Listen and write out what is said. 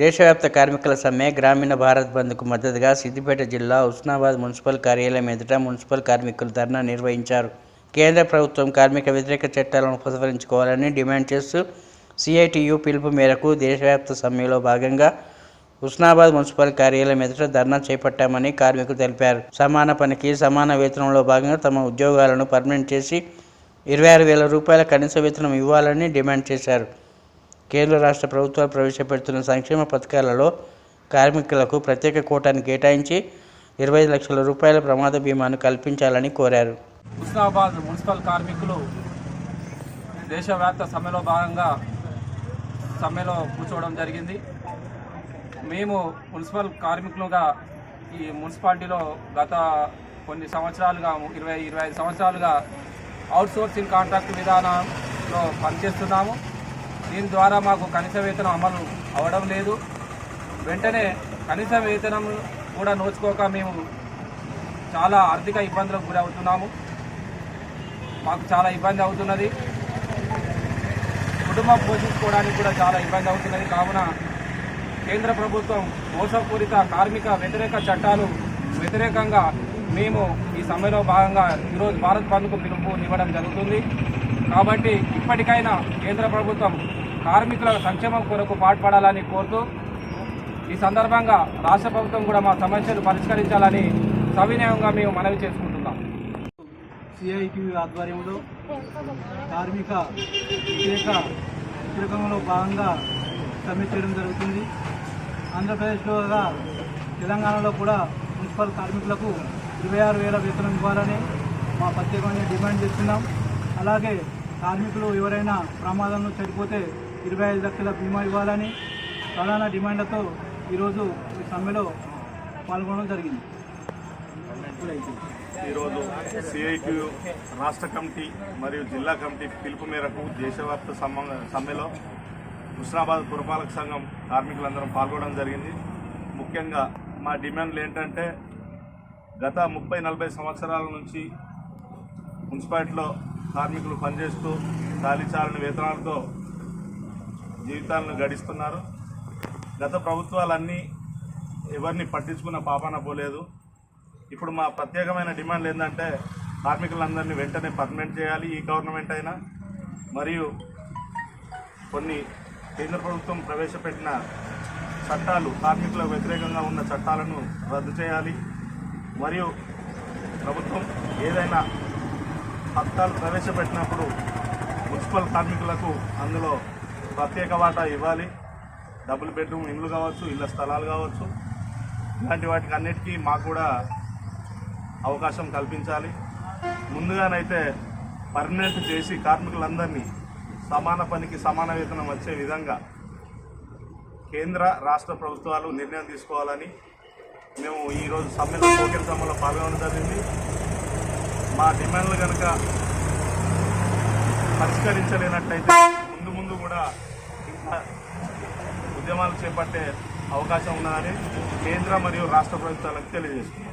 దేశవ్యాప్త కార్మికుల సమ్మె గ్రామీణ భారత్ బంద్కు మద్దతుగా సిద్దిపేట జిల్లా ఉస్నాబాద్ మున్సిపల్ కార్యాలయం ఎదుట మున్సిపల్ కార్మికులు ధర్నా నిర్వహించారు. కేంద్ర ప్రభుత్వం కార్మిక వ్యతిరేక చట్టాలను ఉపసంహరించుకోవాలని డిమాండ్ చేస్తూ సిఐటియు పిలుపు మేరకు దేశవ్యాప్త సమ్మెలో భాగంగా ఉస్నాబాద్ మున్సిపల్ కార్యాలయం ఎదుట ధర్నా చేపట్టామని కార్మికులు తెలిపారు. సమాన పనికి సమాన వేతనంలో భాగంగా తమ ఉద్యోగాలను పర్మనెంట్ చేసి ఇరవై ఆరు వేల రూపాయల కనీస వేతనం ఇవ్వాలని డిమాండ్ చేశారు. కేంద్ర రాష్ట్ర ప్రభుత్వాలు ప్రవేశపెడుతున్న సంక్షేమ పథకాలలో కార్మికులకు ప్రత్యేక కోటాను కేటాయించి ఇరవై లక్షల రూపాయల ప్రమాద బీమాను కల్పించాలని కోరారు. హుస్నాబాద్ మున్సిపల్ కార్మికులు దేశవ్యాప్త సమ్మెలో భాగంగా సమ్మెలో కూర్చోవడం జరిగింది. మేము మున్సిపల్ కార్మికులుగా ఈ మున్సిపాలిటీలో గత కొన్ని సంవత్సరాలుగా ఇరవై ఇరవై ఐదు సంవత్సరాలుగా అవుట్ సోర్సింగ్ కాంట్రాక్ట్ విధానంలో పనిచేస్తున్నాము. దీని ద్వారా మాకు కనీస వేతనం అమలు అవడం లేదు. వెంటనే కనీస వేతనం కూడా నోచుకోక మేము చాలా ఆర్థిక ఇబ్బందులకు గురవుతున్నాము మాకు చాలా ఇబ్బంది అవుతున్నది. కుటుంబం పోషించుకోవడానికి కూడా చాలా ఇబ్బంది అవుతున్నది. కావున కేంద్ర ప్రభుత్వం మోసపూరిత కార్మిక వ్యతిరేక చట్టాలు వ్యతిరేకంగా మేము ఈ సమ్మెలో భాగంగా ఈరోజు భారత్ బంద్కు పిలుపు ఇవ్వడం జరుగుతుంది. కాబట్టి ఇప్పటికైనా కేంద్ర ప్రభుత్వం కార్మికుల సంక్షేమం కొరకు పాటుపడాలని కోరుతూ ఈ సందర్భంగా రాష్ట్ర ప్రభుత్వం కూడా మా సమస్యలు పరిష్కరించాలని సవినయంగా మేము మనవి చేసుకుంటున్నాం. సిఐటివి ఆధ్వర్యంలో కార్మిక వ్యతిరేక వ్యతిరేకంలో భాగంగా సమ్మె చేయడం జరుగుతుంది. ఆంధ్రప్రదేశ్లో తెలంగాణలో కూడా మున్సిపల్ కార్మికులకు ఇరవై ఆరు వేల వేతనం ఇవ్వాలని మా ప్రత్యేకమైన డిమాండ్ చేస్తున్నాం. అలాగే కార్మికులు ఎవరైనా ప్రమాదంలో చనిపోతే ఇరవై ఐదు లక్షల బీమా ఇవ్వాలని ప్రధాన డిమాండ్లతో ఈరోజు ఈ సమ్మెలో పాల్గొనడం జరిగింది. ఈరోజు సిఐటియు రాష్ట్ర కమిటీ మరియు జిల్లా కమిటీ పిలుపు మేరకు దేశవ్యాప్త సమ్మెలో హుస్నాబాద్ పురపాలక సంఘం కార్మికులందరం పాల్గొనడం జరిగింది. ముఖ్యంగా మా డిమాండ్లు ఏంటంటే గత ముప్పై నలభై సంవత్సరాల నుంచి మున్సిపాలిటీలో కార్మికులు పనిచేస్తూ చాలీచాలని వేతనాలతో జీవితాలను గడిస్తున్నారు. గత ప్రభుత్వాలన్నీ ఎవరిని పట్టించుకున్న పాపాన పోలేదు. ఇప్పుడు మా ప్రత్యేకమైన డిమాండ్ ఏంటంటే కార్మికులందరినీ వెంటనే పర్మనెంట్ చేయాలి ఈ గవర్నమెంట్ అయినా. మరియు కొన్ని కేంద్ర ప్రభుత్వం ప్రవేశపెట్టిన చట్టాలు కార్మికులకు వ్యతిరేకంగా ఉన్న చట్టాలను రద్దు చేయాలి. మరియు ప్రభుత్వం ఏదైనా పథకాలు ప్రవేశపెట్టినప్పుడు మున్సిపల్ కార్మికులకు అందులో ప్రత్యేక వాటా ఇవ్వాలి. డబుల్ బెడ్రూమ్ ఇండ్లు కావచ్చు ఇళ్ళ స్థలాలు కావచ్చు. ఇలాంటి వాటికి అన్నిటికీ మాకు కూడా అవకాశం కల్పించాలి. ముందుగానైతే పర్మనెంట్ చేసి కార్మికులందరినీ సమాన పనికి సమాన వేతనం వచ్చే విధంగా కేంద్ర రాష్ట్ర ప్రభుత్వాలు నిర్ణయం తీసుకోవాలని మేము ఈరోజు సమ్మెలో టోకెన్ సమ్మెలో పాల్గొనడం జరిగింది. మా డిమాండ్లు కనుక పరిష్కరించలేనట్టయితే ముందు ముందు కూడా ఇంకా ఉద్యమాలు చేపట్టే అవకాశం ఉన్నదని కేంద్ర మరియు రాష్ట్ర ప్రభుత్వాలకు తెలియజేస్తుంది